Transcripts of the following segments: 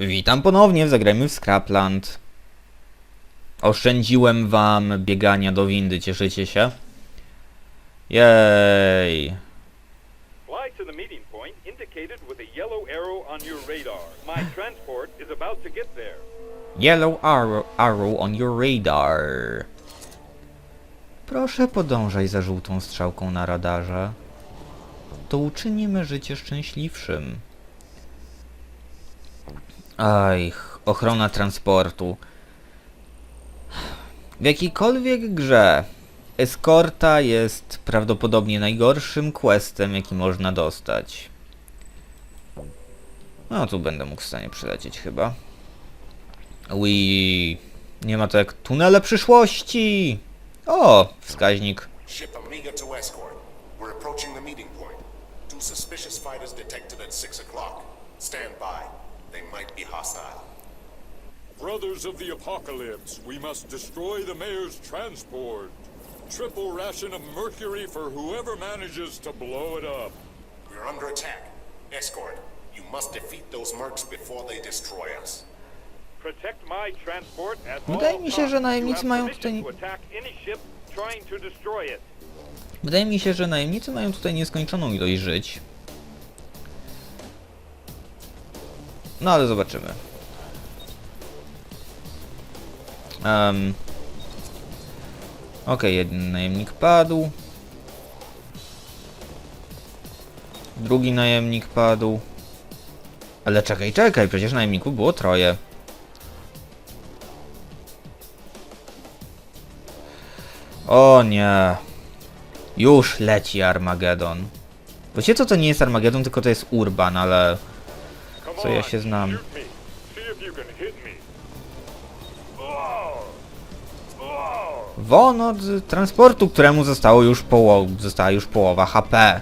Witam ponownie w Zagrajmy w Scrapland. Oszczędziłem wam biegania do windy, cieszycie się? Jej. Fly to the meeting point indicated with a yellow arrow on your radar. My transport is about to get there. Yellow arrow, arrow on your radar. Proszę podążaj za żółtą strzałką na radarze. To uczynimy życie szczęśliwszym. Aj, ochrona transportu. W jakiejkolwiek grze eskorta jest prawdopodobnie najgorszym questem, jaki można dostać. No tu będę mógł w stanie przylecieć chyba. Ui, nie ma to jak tunele przyszłości. O, wskaźnik. To. We're approaching the meeting point. Two detected at 6 o'clock. Stand by. Might be hostile. Brothers of the Apocalypse, we must destroy the mayor's transport. Triple ration of mercury for whoever manages to blow it up. We're under attack. Escort, you must defeat those mercs before they destroy us. Protect my transport at Wydaje all mi się, że najemnicy mają tutaj- to attack any ship trying to destroy it. Wydaje mi się, że najemnicy mają tutaj nieskończoną ilość żyć. No ale zobaczymy. Um. Okej, jeden najemnik padł. Drugi najemnik padł. Ale czekaj, czekaj, przecież najemników było troje. O nie. Już leci Armagedon. Wiecie co to nie jest Armagedon, tylko to jest Urban, ale... Co ja się znam. Won od transportu, któremu zostało już poło została już połowa HP.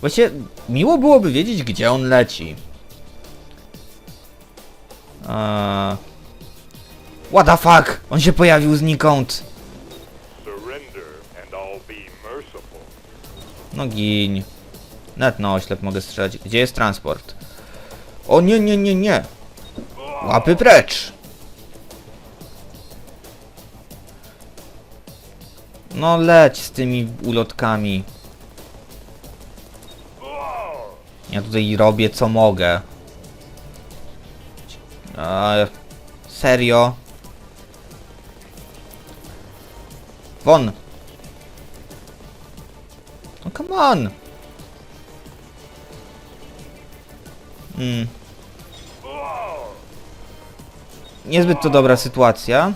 Właściwie miło byłoby wiedzieć, gdzie on leci. Eee... What the fuck? On się pojawił znikąd. No gin. Net na oślep mogę strzelać. Gdzie jest transport? O nie, nie, nie, nie. Łapy precz. No leć z tymi ulotkami. Ja tutaj robię co mogę. Eee, serio? Won! No come on! Mm. Niezbyt to dobra sytuacja.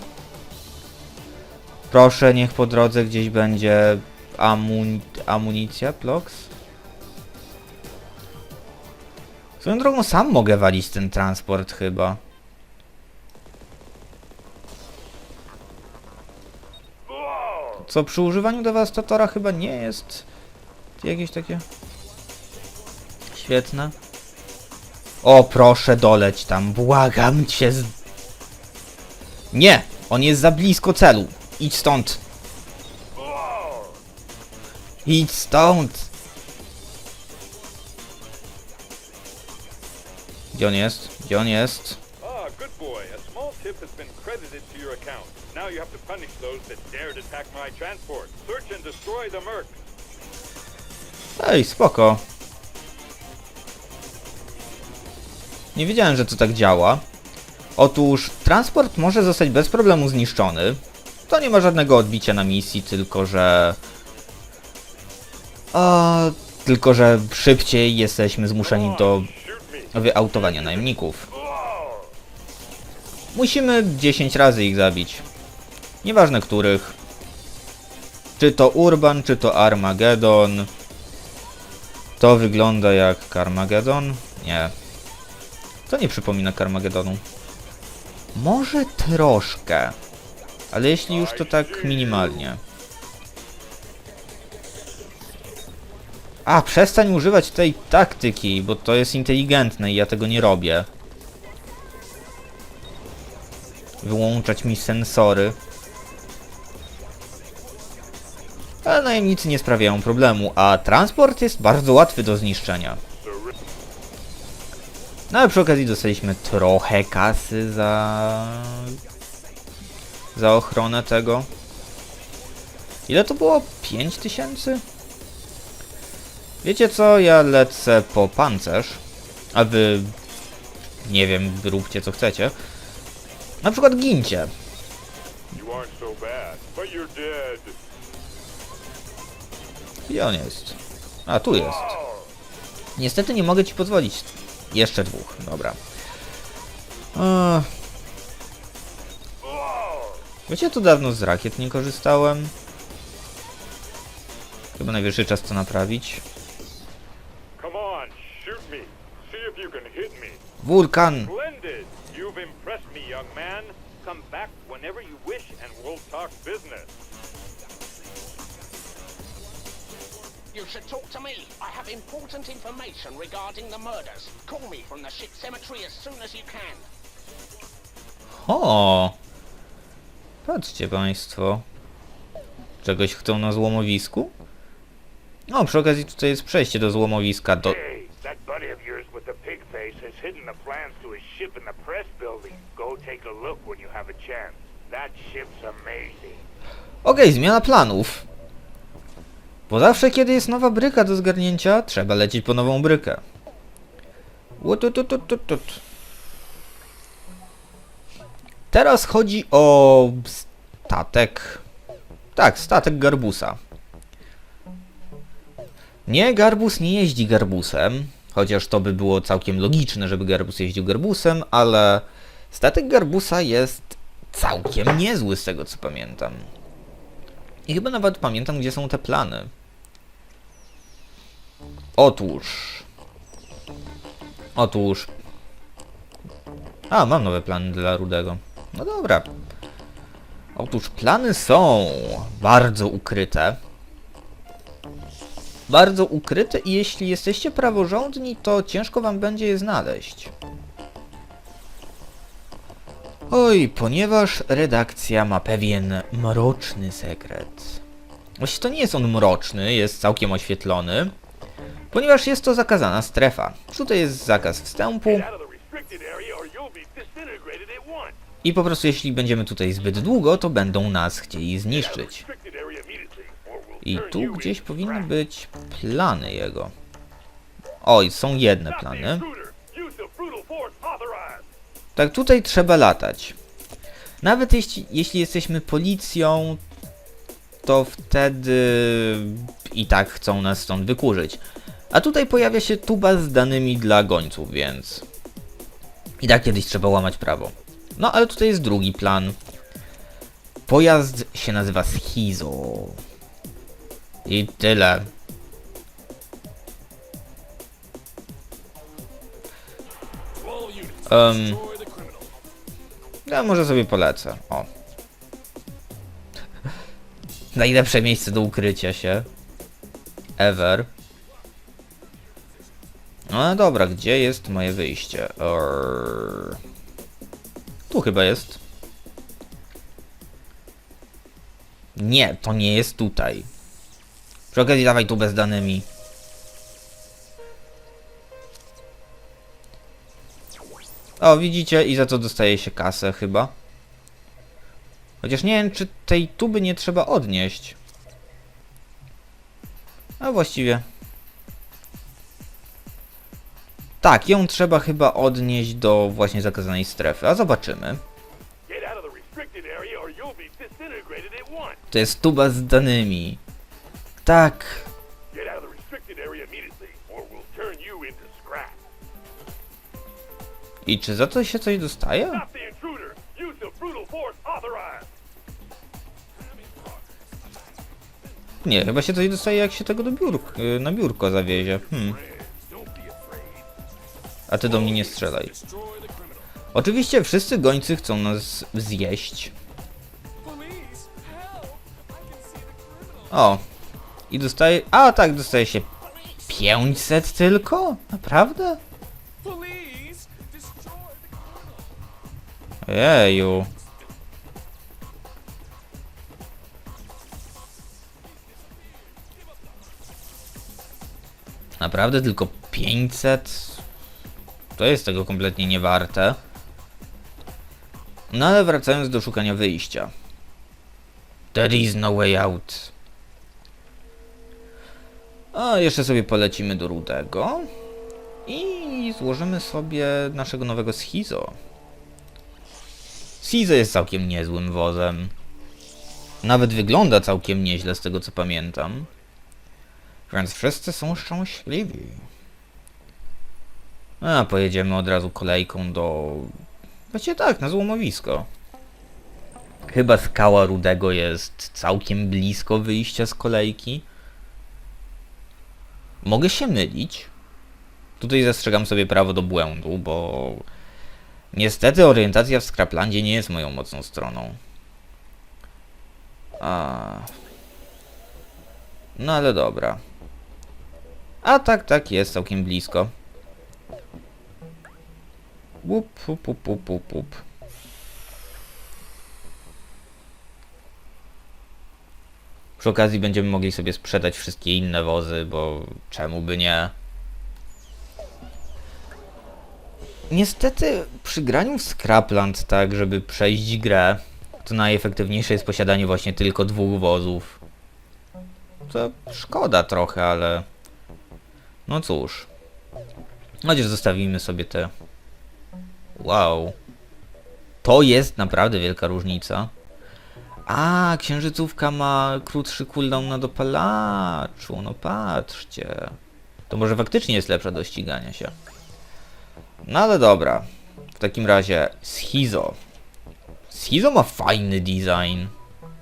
Proszę, niech po drodze gdzieś będzie amun amunicja, plox. Swoją drogą sam mogę walić ten transport chyba. Co przy używaniu dewastatora chyba nie jest jakieś takie świetne. O, proszę doleć tam, błagam cię. Nie, on jest za blisko celu. Idź stąd. Idź stąd. Gdzie on jest? Gdzie on jest? Ah, good boy. A small tip has been credited to your account. Now you have to punish those that dared attack my transport. Search and destroy the merc. Ej, spoko. Nie wiedziałem, że to tak działa. Otóż transport może zostać bez problemu zniszczony. To nie ma żadnego odbicia na misji, tylko że... A, tylko że szybciej jesteśmy zmuszeni do wyautowania najemników. Musimy 10 razy ich zabić. Nieważne których. Czy to Urban, czy to Armageddon. To wygląda jak Carmageddon? Nie. To nie przypomina Carmagedonu. Może troszkę. Ale jeśli już to tak minimalnie. A, przestań używać tej taktyki, bo to jest inteligentne i ja tego nie robię. wyłączać mi sensory. Ale najemnicy nie sprawiają problemu, a transport jest bardzo łatwy do zniszczenia. No ale przy okazji dostaliśmy trochę kasy za... za ochronę tego. Ile to było? 5 tysięcy? Wiecie co? Ja lecę po pancerz, a wy... nie wiem, róbcie co chcecie. Na przykład gincie. Gdzie on jest? A, tu jest. Niestety nie mogę ci pozwolić. Jeszcze dwóch, dobra. Eee. Wiecie, tu dawno z rakiet nie korzystałem. Chyba najwyższy czas to naprawić. Wulkan! You've impressed me, young man. Come back whenever you wish and we'll talk business. You should talk to me. I have important information regarding the murders. Call me from the ship cemetery as soon as you can. O! Patrzcie państwo. Czegoś chcą na złomowisku? O, przy okazji tutaj jest przejście do złomowiska. Do... Hey, that buddy of yours with the pig face has hidden the plans to his ship in the press building. Go take a look when you have a chance. That ship's amazing. Okej, zmiana planów. Bo zawsze, kiedy jest nowa bryka do zgarnięcia, trzeba lecieć po nową brykę. Łutututututut. Teraz chodzi o statek. Tak, statek Garbusa. Nie, Garbus nie jeździ Garbusem, chociaż to by było całkiem logiczne, żeby Garbus jeździł Garbusem, ale statek Garbusa jest całkiem niezły z tego co pamiętam. I chyba nawet pamiętam, gdzie są te plany. Otóż. Otóż. A, mam nowe plany dla Rudego. No dobra. Otóż plany są bardzo ukryte. Bardzo ukryte i jeśli jesteście praworządni, to ciężko wam będzie je znaleźć. Oj, ponieważ redakcja ma pewien mroczny sekret. Właściwie to nie jest on mroczny, jest całkiem oświetlony, ponieważ jest to zakazana strefa. Tutaj jest zakaz wstępu i po prostu jeśli będziemy tutaj zbyt długo, to będą nas chcieli zniszczyć. I tu gdzieś powinny być plany jego. Oj, są jedne plany. Tak, tutaj trzeba latać. Nawet jeśli, jeśli jesteśmy policją, to wtedy i tak chcą nas stąd wykurzyć. A tutaj pojawia się tuba z danymi dla gońców, więc... I tak kiedyś trzeba łamać prawo. No, ale tutaj jest drugi plan. Pojazd się nazywa Schizo. I tyle. Um, ja może sobie polecę. O. Najlepsze miejsce do ukrycia się. Ever. No dobra, gdzie jest moje wyjście? Err. Tu chyba jest. Nie, to nie jest tutaj. Przy okazji dawaj tu bez danymi. O, widzicie, i za to dostaje się kasę chyba. Chociaż nie wiem, czy tej tuby nie trzeba odnieść. A właściwie. Tak, ją trzeba chyba odnieść do właśnie zakazanej strefy, a zobaczymy. To jest tuba z danymi. Tak. I czy za to się coś dostaje? Nie, chyba się coś dostaje jak się tego do biurk, y, na biurko zawiezie. Hmm. A ty do mnie nie strzelaj. Oczywiście wszyscy gońcy chcą nas zjeść. O. I dostaje... A tak, dostaje się 500 tylko? Naprawdę? Jeju. Naprawdę tylko 500? To jest tego kompletnie nie warte. No ale wracając do szukania wyjścia. There is no way out. A jeszcze sobie polecimy do Rudego. I złożymy sobie naszego nowego Schizo. Schizo jest całkiem niezłym wozem. Nawet wygląda całkiem nieźle z tego co pamiętam. Więc wszyscy są szczęśliwi. A pojedziemy od razu kolejką do... Właściwie tak, na złomowisko. Chyba skała Rudego jest całkiem blisko wyjścia z kolejki. Mogę się mylić. Tutaj zastrzegam sobie prawo do błędu, bo niestety orientacja w Scraplandzie nie jest moją mocną stroną. A... No ale dobra. A tak, tak, jest całkiem blisko. Łup, łup, łup, łup, łup, łup. Przy okazji będziemy mogli sobie sprzedać wszystkie inne wozy, bo czemu by nie? Niestety przy graniu w Scrapland tak, żeby przejść grę, to najefektywniejsze jest posiadanie właśnie tylko dwóch wozów. To szkoda trochę, ale... No cóż. Chociaż zostawimy sobie te... Wow. To jest naprawdę wielka różnica. A, księżycówka ma krótszy cooldown na dopalaczu. No patrzcie. To może faktycznie jest lepsza do ścigania się. No ale dobra. W takim razie Schizo. Schizo ma fajny design.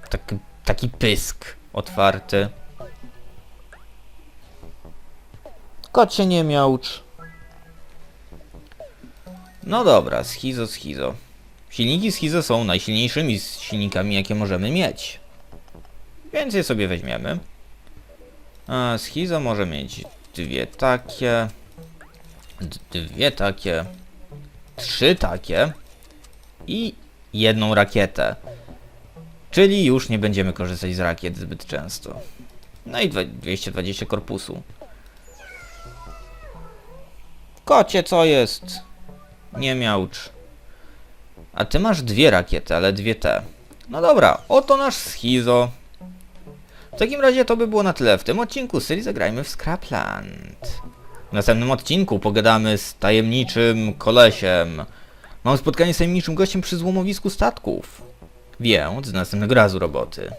Tak, taki pysk otwarty. Kocie nie miałcz. No dobra, Schizo, Schizo. Silniki Schizo są najsilniejszymi silnikami, jakie możemy mieć. Więc je sobie weźmiemy. A Schizo może mieć dwie takie. Dwie takie. Trzy takie. I jedną rakietę. Czyli już nie będziemy korzystać z rakiet zbyt często. No i dwa- 220 korpusu. Kocie, co jest? Nie miałcz. A ty masz dwie rakiety, ale dwie te. No dobra, oto nasz schizo. W takim razie to by było na tyle w tym odcinku serii Zagrajmy w Scrapland. W następnym odcinku pogadamy z tajemniczym kolesiem. Mam spotkanie z tajemniczym gościem przy złomowisku statków. Więc z następnego razu roboty.